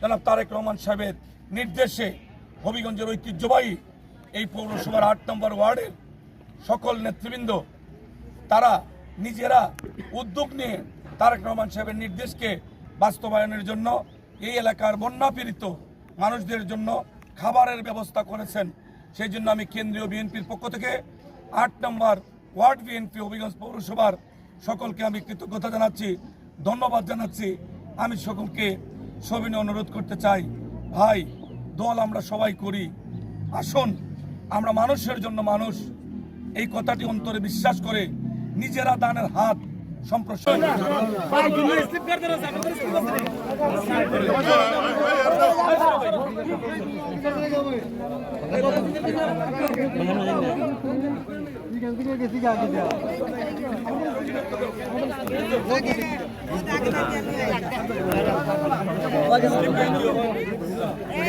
জনাব তারেক রহমান সাহেবের নির্দেশে হবিগঞ্জের ঐতিহ্যবাহী এই পৌরসভার আট নম্বর ওয়ার্ডের সকল নেতৃবৃন্দ, তারা নিজেরা উদ্যোগ নিয়ে তারেক রহমান সাহেবের নির্দেশকে বাস্তবায়নের জন্য এই এলাকার বন্যা পীড়িত মানুষদের জন্য খাবারের ব্যবস্থা করেছেন। সেই জন্য আমি কেন্দ্রীয় বিএনপির পক্ষ থেকে আট নম্বর ওয়ার্ড বিএনপি হবিগঞ্জ পৌরসভার সকলকে আমি কৃতজ্ঞতা জানাচ্ছি, ধন্যবাদ জানাচ্ছি। আমি সকলকে সবিনয় অনুরোধ করতে চাই। ভাই, দল আমরা সবাই করি। আসুন, আমরা মানুষের জন্য মানুষ। এই কথাটি অন্তরে বিশ্বাস করে নিজেরা দানের হাত সম্প্রসারণ પચાસ